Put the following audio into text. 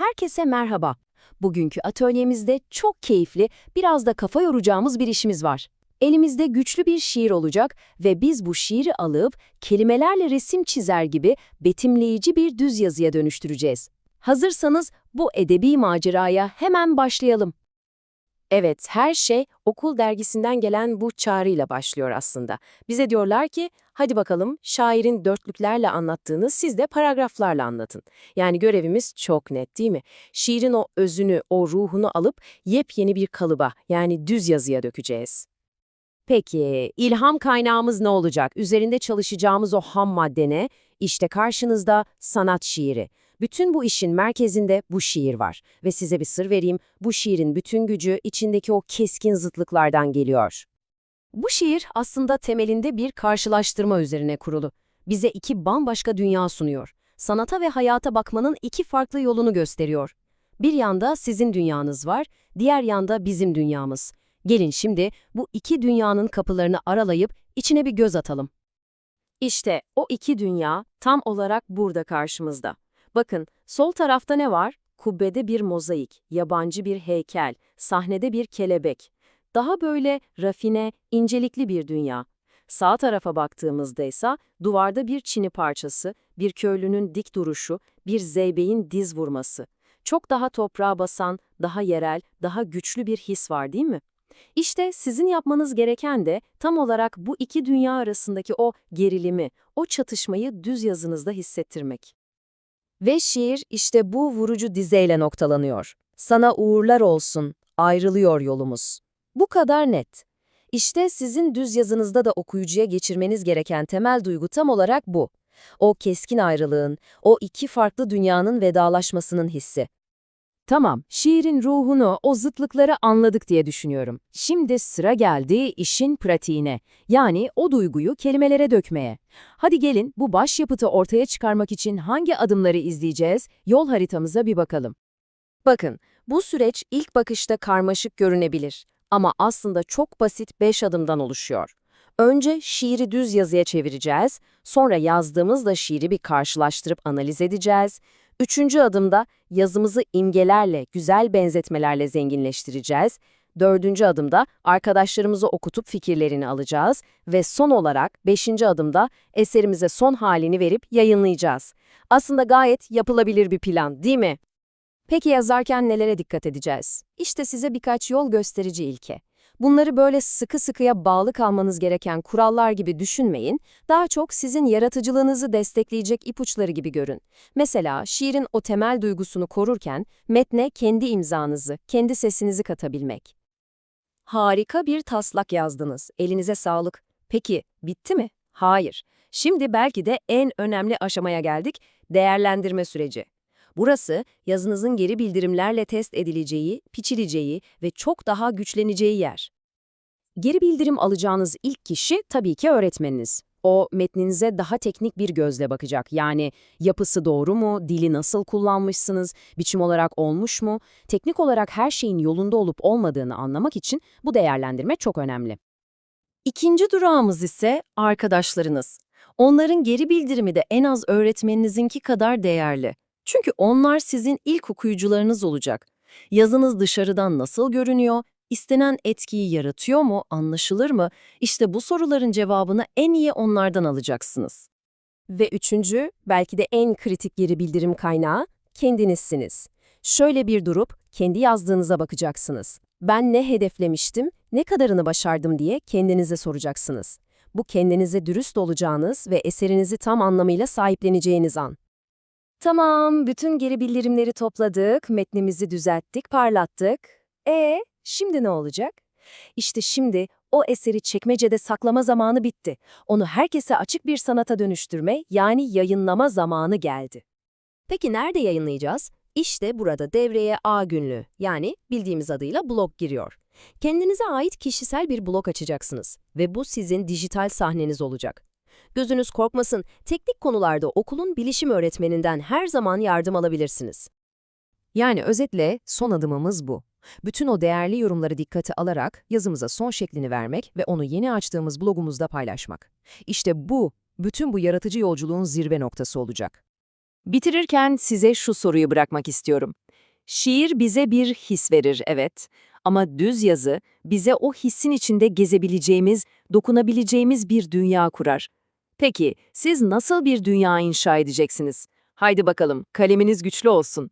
Herkese merhaba. Bugünkü atölyemizde çok keyifli, biraz da kafa yoracağımız bir işimiz var. Elimizde güçlü bir şiir olacak ve biz bu şiiri alıp kelimelerle resim çizer gibi betimleyici bir düz yazıya dönüştüreceğiz. Hazırsanız bu edebi maceraya hemen başlayalım. Evet, her şey okul dergisinden gelen bu çağrıyla başlıyor aslında. Bize diyorlar ki, hadi bakalım şairin dörtlüklerle anlattığını siz de paragraflarla anlatın. Yani görevimiz çok net değil mi? Şiirin o özünü, o ruhunu alıp yepyeni bir kalıba, yani düz yazıya dökeceğiz. Peki, ilham kaynağımız ne olacak? Üzerinde çalışacağımız o ham madde ne? İşte karşınızda sanat şiiri. Bütün bu işin merkezinde bu şiir var. Ve size bir sır vereyim, bu şiirin bütün gücü içindeki o keskin zıtlıklardan geliyor. Bu şiir aslında temelinde bir karşılaştırma üzerine kurulu. Bize iki bambaşka dünya sunuyor. Sanata ve hayata bakmanın iki farklı yolunu gösteriyor. Bir yanda sizin dünyanız var, diğer yanda bizim dünyamız. Gelin şimdi bu iki dünyanın kapılarını aralayıp içine bir göz atalım. İşte o iki dünya tam olarak burada karşımızda. Bakın, sol tarafta ne var? Kubbede bir mozaik, yabancı bir heykel, sahnede bir kelebek. Daha böyle rafine, incelikli bir dünya. Sağ tarafa baktığımızda ise duvarda bir çini parçası, bir köylünün dik duruşu, bir zeybeğin diz vurması. Çok daha toprağa basan, daha yerel, daha güçlü bir his var değil mi? İşte sizin yapmanız gereken de tam olarak bu iki dünya arasındaki o gerilimi, o çatışmayı düz yazınızda hissettirmek. Ve şiir işte bu vurucu dizeyle noktalanıyor. Sana uğurlar olsun, ayrılıyor yolumuz. Bu kadar net. İşte sizin düz yazınızda da okuyucuya geçirmeniz gereken temel duygu tam olarak bu. O keskin ayrılığın, o iki farklı dünyanın vedalaşmasının hissi. Tamam, şiirin ruhunu, o zıtlıkları anladık diye düşünüyorum. Şimdi sıra geldi işin pratiğine. Yani o duyguyu kelimelere dökmeye. Hadi gelin bu başyapıtı ortaya çıkarmak için hangi adımları izleyeceğiz? Yol haritamıza bir bakalım. Bakın, bu süreç ilk bakışta karmaşık görünebilir. Ama aslında çok basit 5 adımdan oluşuyor. Önce şiiri düz yazıya çevireceğiz, sonra yazdığımızla şiiri bir karşılaştırıp analiz edeceğiz. Üçüncü adımda yazımızı imgelerle, güzel benzetmelerle zenginleştireceğiz. Dördüncü adımda arkadaşlarımızı okutup fikirlerini alacağız ve son olarak beşinci adımda eserimize son halini verip yayınlayacağız. Aslında gayet yapılabilir bir plan, değil mi? Peki yazarken nelere dikkat edeceğiz? İşte size birkaç yol gösterici ilke. Bunları böyle sıkı sıkıya bağlı kalmanız gereken kurallar gibi düşünmeyin, daha çok sizin yaratıcılığınızı destekleyecek ipuçları gibi görün. Mesela şiirin o temel duygusunu korurken metne kendi imzanızı, kendi sesinizi katabilmek. Harika bir taslak yazdınız, elinize sağlık. Peki, bitti mi? Hayır. Şimdi belki de en önemli aşamaya geldik, değerlendirme süreci. Burası, yazınızın geri bildirimlerle test edileceği, piçileceği ve çok daha güçleneceği yer. Geri bildirim alacağınız ilk kişi tabii ki öğretmeniniz. O metninize daha teknik bir gözle bakacak. Yani yapısı doğru mu, dili nasıl kullanmışsınız, biçim olarak olmuş mu, teknik olarak her şeyin yolunda olup olmadığını anlamak için bu değerlendirme çok önemli. İkinci durağımız ise arkadaşlarınız. Onların geri bildirimi de en az öğretmeninizinki kadar değerli. Çünkü onlar sizin ilk okuyucularınız olacak. Yazınız dışarıdan nasıl görünüyor, istenen etkiyi yaratıyor mu, anlaşılır mı? İşte bu soruların cevabını en iyi onlardan alacaksınız. Ve üçüncü, belki de en kritik geri bildirim kaynağı, kendinizsiniz. Şöyle bir durup kendi yazdığınıza bakacaksınız. Ben ne hedeflemiştim, ne kadarını başardım diye kendinize soracaksınız. Bu kendinize dürüst olacağınız ve eserinizi tam anlamıyla sahipleneceğiniz an. Tamam, bütün geri bildirimleri topladık, metnimizi düzelttik, parlattık. E, şimdi ne olacak? İşte şimdi o eseri çekmecede saklama zamanı bitti. Onu herkese açık bir sanata dönüştürme, yani yayınlama zamanı geldi. Peki nerede yayınlayacağız? İşte burada devreye A günlüğü, yani bildiğimiz adıyla blog giriyor. Kendinize ait kişisel bir blog açacaksınız ve bu sizin dijital sahneniz olacak. Gözünüz korkmasın, teknik konularda okulun bilişim öğretmeninden her zaman yardım alabilirsiniz. Yani özetle son adımımız bu. Bütün o değerli yorumları dikkate alarak yazımıza son şeklini vermek ve onu yeni açtığımız blogumuzda paylaşmak. İşte bu, bütün bu yaratıcı yolculuğun zirve noktası olacak. Bitirirken size şu soruyu bırakmak istiyorum. Şiir bize bir his verir, evet. Ama düz yazı bize o hissin içinde gezebileceğimiz, dokunabileceğimiz bir dünya kurar. Peki, siz nasıl bir dünya inşa edeceksiniz? Haydi bakalım, kaleminiz güçlü olsun.